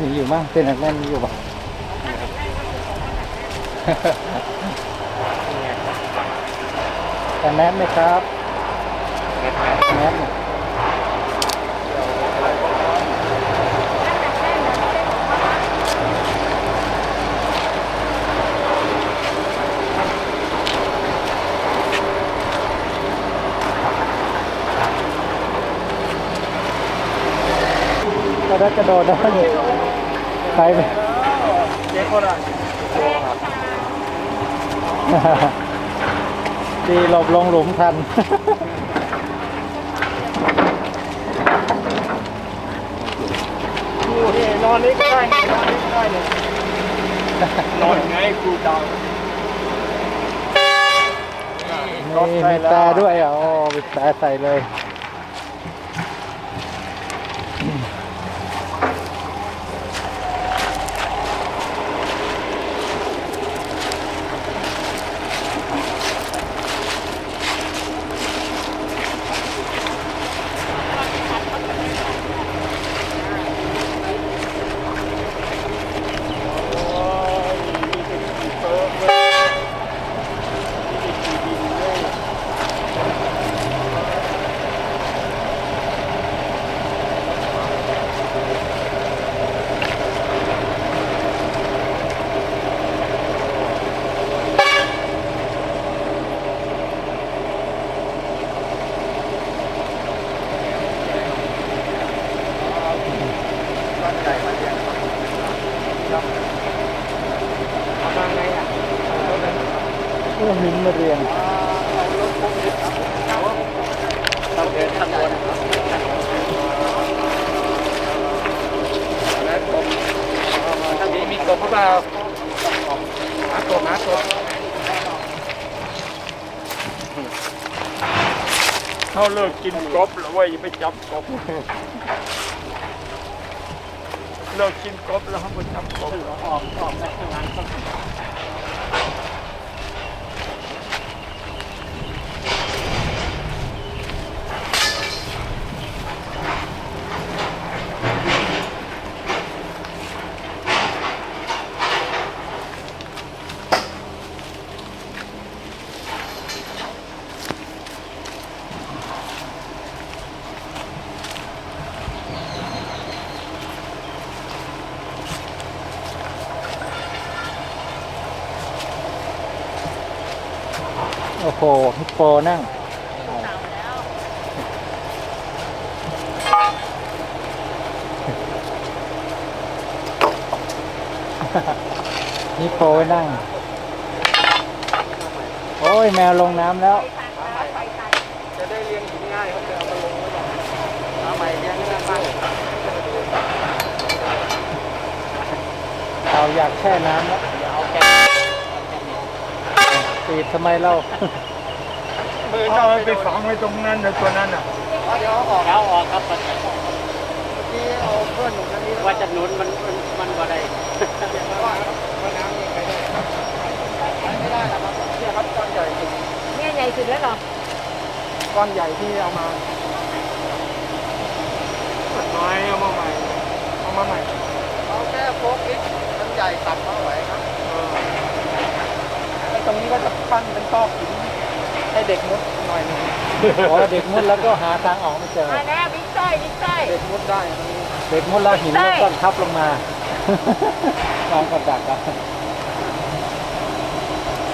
มีอยู่มั้งเป็นหนักแน่นมีอยู่ปะแต่แมสไหมครับแมสเนี่ย กระโดดกระโดดนะใครไปเจ๊คนอะดีหลบลงหลุมทันกูนี่นอนนี่ก็ได้นอนนี่ก็ได้เลยนอนไงกูดาวนี่มีตาด้วยอะโอ้มีตาใส่เลย มาไงอะ เพื่อมิ้นมาเรียนเราเดินข้างบนแล้วกบทางนี้มีกบหรือเปล่าหากบหากบเขาเลิกกินกบแล้วเว้ยอย่าไปจับกบเลิกกินกบแล้วเขาไปจับกบออกออกจากทางนั้ โอ้โหฮิปโปนั่งฮิปโปไว้นั่ง โอ้ยแมวลงน้ำแล้ว จะได้เลี้ยงหินง่ายเขาจะเอามาลงไว้ก่อนเอาใหม่เลี้ยงง่ายมากเราอยากแช่น้ำแล้ว ตีดทำไมเรามือเราไปฝังไว้ตรงนั้นนะตัวนั้นอะเดี๋ยวออกแล้วออกครับเมื่อกี้เอาเพื่อนหนุ่มคนนี้ว่าจะหนุนมันมันมันบ่ได้ว่าว่าน้ำยังไงได้ใช้ไม่ได้นะครับเนี่ยครับก้อนใหญ่สุดเนี่ยใหญ่สุดแล้วเหรอก้อนใหญ่ที่เอามาน้อยเอามาใหม่เอามาใหม่เอาแค่โฟกนิดมันใหญ่ต่ำมาไหวครับไอ้ ตรงนี้ก็จะปั้นเป็นซอกหินให้เด็กมุดหน่อยหนึงพอเด็กมุดแล้วก็หาทางออกไม่เจอ มาแล้วบิ๊กสร้อยบิ๊กสร้อย เด็กมุดได้ตรงนี้เด็กมุดแล้วหินแล้วก็ทับลงมาวางกับดักอะ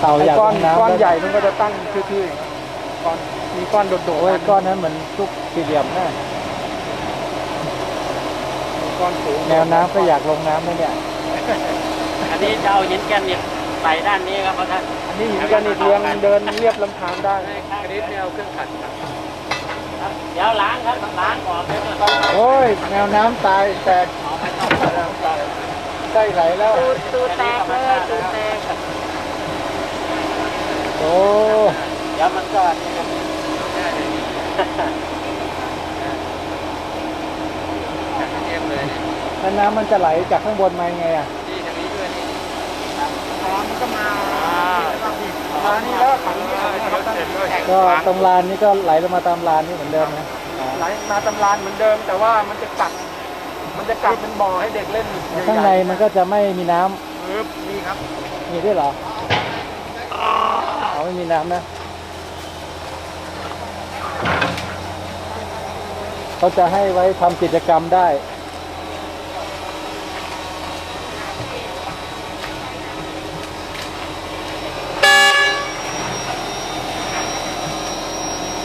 เต่าไอ้อยากก้อนลงน้ำก้อนแล้วใหญ่มันก็จะตั้งทื่อๆอย่างเงี้ยก้อนมีก้อนโดดโอ้ยๆก้อนนั้นเหมือนทุกสี่เหลี่ยมแน่มีก้อนสูงแนวน้ำก็อยากลงน้ำนะเนี่ย อันนี้จะเอาหินแกนนิดใส่ด้านนี้ครับเพราะท่านอั นนี้หินกระนิดเลี้ยงเดินเรียบลำธารได้อันนี้ไม่เอาเครื่องขัดเดี๋ยวล้างครับล้างออกแล้วก็โอ้ยแนวน้ำตายแต่เอาไปต้องไปใกล้ไหลแล้วตูดตูดแตกเลยตูดแตกโอ้เดี๋ยวมันก็นี่ครับแล้วน้ำมันจะไหลจากข้างบนมายังไงอะ น้ำก็มามานี่แล้วขังนี่ขังนี่ครับท่าน ก็ตรงลานนี้ก็ไหลลงมาตามลานนี่เหมือนเดิมนะไหลมาตำรานเหมือนเดิม แต่ว่ามันจะกัดมันจะกลับเป็นบ่อให้เด็กเล่นใหญ่ๆข้างในมันก็จะไม่มีน้ำปึ๊บนี่ครับ มีด้วยเหรอเอาไม่มีน้ำนะเขาจะให้ไว้ทำกิจกรรมได้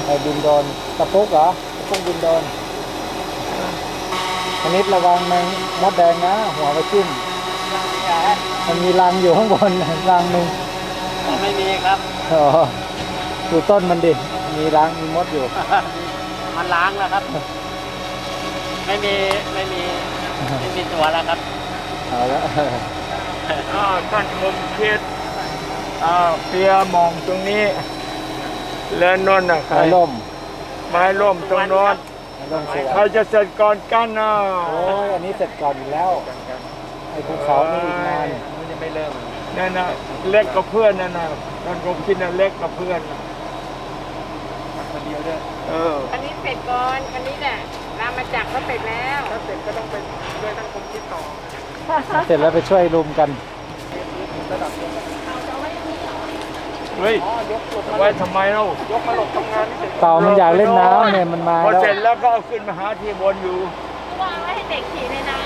ไอ้บินโดนตะปุกเหรอตะปุกบินโดนชนิดระวังแมงมดแดงนะ หัวไปจิ้มมันมีรังอยู่ข้างบนรังหนึ่งไม่มีครับอ๋อดูต้นมันดิ มีรังมีมดอยู่ มันล้างแล้วครับ ไม่มีไม่มีไม่มีตัวแล้วครับเอาละอ่าท่านผมคิดอ่าเปียมองตรงนี้ แล้วนนท์นะใครไม้ล่มไม้ร่มตรงโน้นไม้ล่มสวยใครจะเสร็จก่อนกันนะโอ้ยอันนี้เสร็จก่อนอยู่แล้วไอ้ภูเขานี่อีกนานมันยังไม่เริ่มนั่นนะเล็กกับเพื่อนนั่นนะท่านผมคิดนะเล็กกับเพื่อนน่ะคนเดียวด้วยเอออันนี้เสร็จก่อนอันนี้แหละรามาจักรก็เสร็จแล้วถ้าเสร็จก็ต้องไปด้วยท่านผมคิดต่อเสร็จแล้วไปช่วยรุมกันเฮ้ยไว้ทำไมเล่ายกมาหลบทำงานเต่ามันอยากเล่นน้ำเนี่ยมันมาพอแล้วเสร็จแล้วก็เอาขึ้นมาหาที่บนอยู่วางไว้ให้เด็กขี่ในน้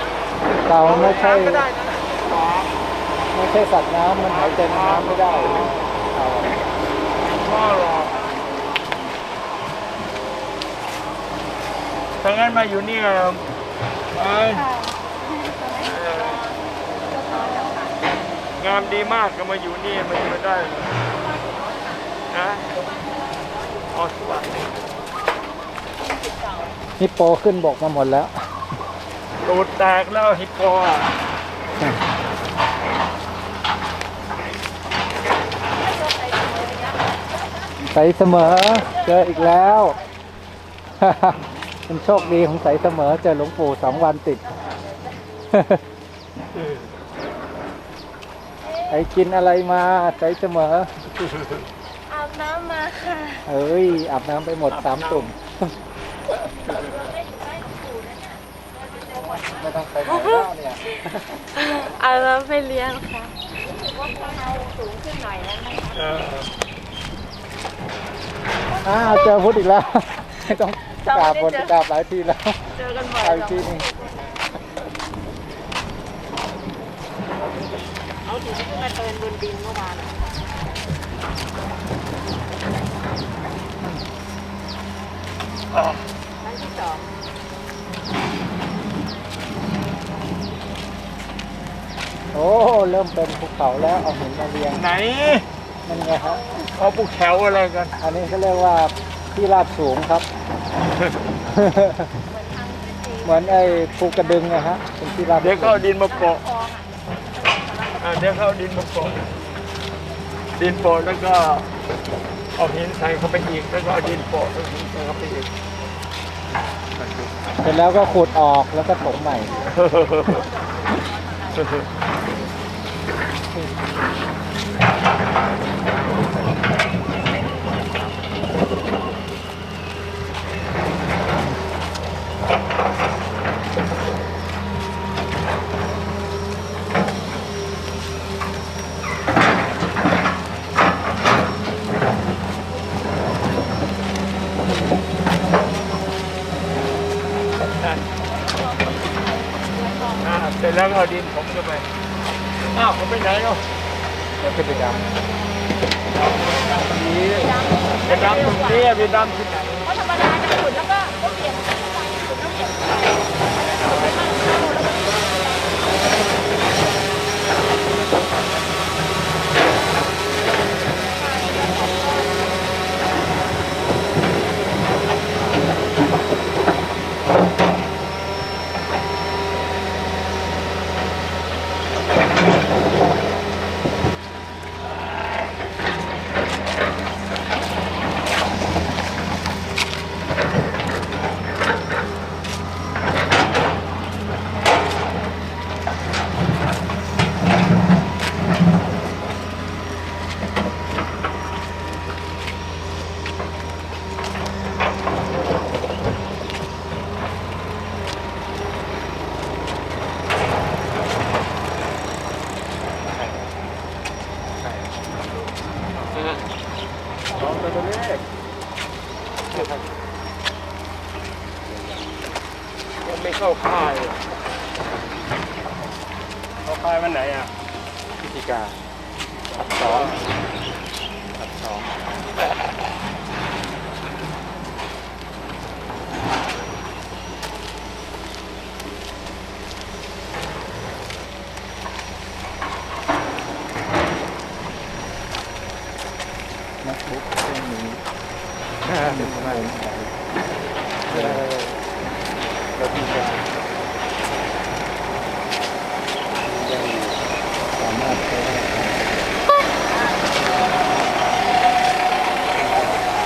เต่ามันไม่ใช่ก็ได้นะไม่ใช่สัตว์น้ำมันหายใจในน้ำไม่ได้เต่าพ่อหรอกถ้างั้นมาอยู่นี่ไงเอ้ยเอองามดีมากก็มาอยู่นี่มันไม่ได้เหรอนะอ๋อสวัสดี ฮิปโปขึ้นบกมาหมดแล้ว ตูดแตกแล้วฮิปโปอะใสเสมอ เจออีกแล้วเป็นโชคดีของใสเสมอ เจอหลวงปู่สองวันติดไอ้กินอะไรมาใสเสมอำอาบน้ำมาค่ะ เอ้ย อาบน้ำไปหมดสามตุ่ม ไม่ต้องไปไหนแล้วเนี่ยอาบน้ำไปเลี้ยงค่ะเอออ้าวเจอพุทธอีกแล้วไม่ต้องกราบบนกราบหลายทีแล้วเจอกันบ่อยเอาอีกทีหนึงเอาถึงที่มาเตือนบนดินเมื่อวานครั้งที่สอง โอ้ เริ่มเป็นภูเขาแล้วเอาหินมาเรียงไหนนั่นไงครับ เขาปลูกแถวอะไรกัน อันนี้เขาเรียกว่าที่ราบสูงครับ เหมือนไอ้ภูกระดึงนะฮะเป็นที่ราบเดี๋ยวก็เอาดินมาโปะคลองอะอ่าเดี๋ยวเขาเอาดินมาโปะดินโปะแล้วก็เอาหินใส่เข้าไปอีกแล้วก็เอาดินโปะแล้วหินใส่เข้าไปอีกเสร็จแล้วก็ขุดออกแล้วก็ถมใหม่ อ่าเสร็จแล้วก็เอาดินผมเข้าไป อ้าวผมไปไหนเนาะ ก็เป็นไปด นี่ไป ดำตรงนี้ไปดำที่ไหน ยังไม่เข้าค่าย เข้าค่ายวันไหนอะพิธีการ เดี๋ยวผมมาเออเราดีใจยังอยู่สามารถใช้ได้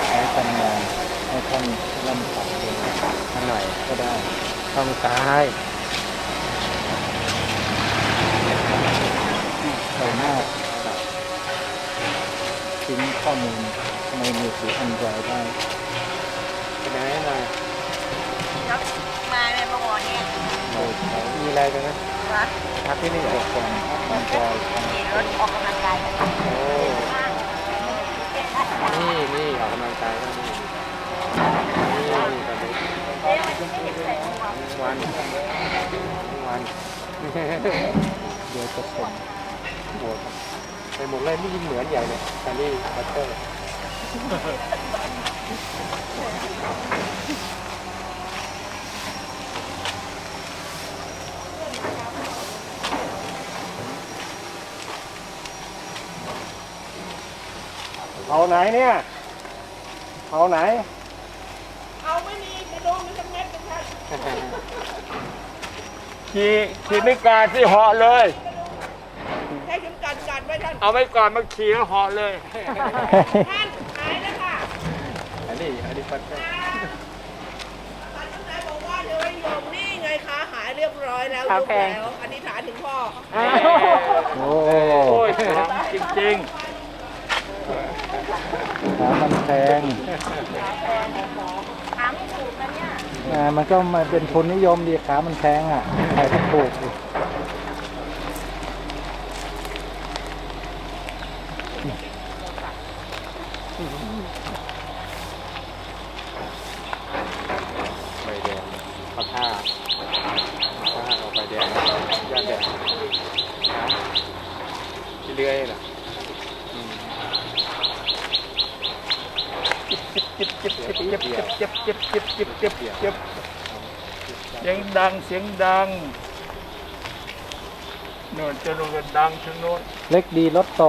ใช้ทำงานให้ท่านลำขับเองข้างหน่อยก็ได้ช่องซ้ายสามารถทิ้งข้อมูลในมือถืออันดรอยได้ ไปไหนหน่อยแล้วมาในเมื่อวานเนี่ยโดยใช้มีอะไรกันนะวะพักที่นี่เหรโปอรแกรมอันดรอยทขี่รถออกกำลังกายกันโอ้นี่นี่ออกกำลังกายก็นี่นี่ตอนนี้เอ๊ะมันไม่เห็นใส่หมวกวันวันำเดี๋ยวจะส่งหมวกใส่หมวกอะไรไม่ยิ่งเหมือนใหญ่เลยอันนี้บัตเตอร์ เอาไหนเนี่ย เอาไหน เอาไม่มีกระโดงมันจะเม็ดเป็นพันขี่ขี่ไม่กาดที่เหาะเลย ให้ถึงกันกันไว้ท่านเอาไว้ก่อนมาขี่แล้วเหาะเลย ท่านหายแล้วค่ะ นนี้อันนี้บัตเตอร์ท่านตั้งแต่บอกว่าเดี๋ยวไอ้โยมนี่ไงคะหายเรียบร้อยแล้วลุกแล้วอธิษฐานถึงพ่อโอ้โอ้ยจริงขามันแพงถามไม่ถูกนะเนี่ยมันก็มาเป็นทุนนิยมดีขามันแพงอะขายที่ถูกดิ ใบแดงเอาท่าเอาท่าเอาใบแดงย่านแดงนะ เรื่อยๆล่ะอืมๆจิบจิบจิบจิบจิบจิบจิบจิบจิบจิบจิบจิบเสียงดังเสียงดังโน่นจะโน่นก็ดังทั้งโน้นเล็กดีรถโต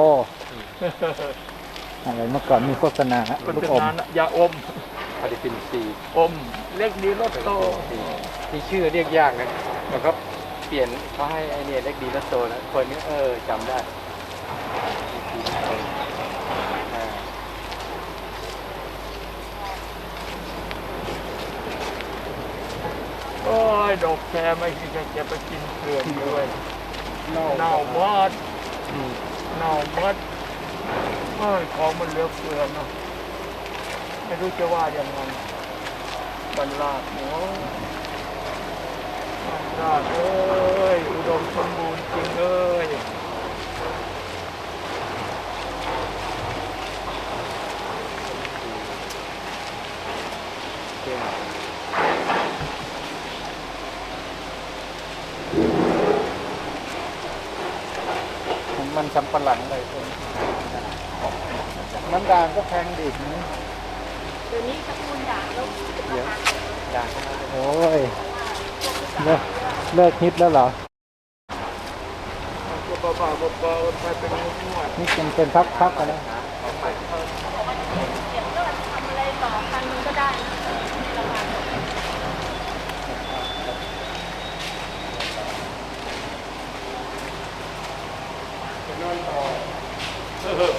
อะไรเมื่อก่อนมีโฆษณาฮะคนลูกเป็นอมนานอะอย่าอมพาริฟินซีอม เล็กดีรถโตที่ชื่อเรียกยากนะแต่เขาเปลี่ยนเขาให้ไอเนี่ยเล็กดีแล้วโตนะคนนี้เออจำได้อ่า โอ้ยดอกแคไม่คิดจะจะไปกินเกลือนด้วยเน่ามอดอืมเน่ามอดเอ้ยของมันเหลือเฟือเนาะไม่รู้จะว่าอย่างไงบรรลาดเนาะบรรลาดเอ้ยอุดมสมบูรณ์จริงเอ้ย เก่ง ของ มันสำปะหลังเลยคนน้ำด่างก็แพงดีนะเดี๋ยวนี้ตระกูลด่างแล้วเดี๋ยวด่างเข้ามาเลยโอ้ยเลิกเลิกฮิตแล้วเหรอก็บ้าๆบอๆไปเป็นนวดนี่เป็นเป็นพักๆกันแล้ ちょっと。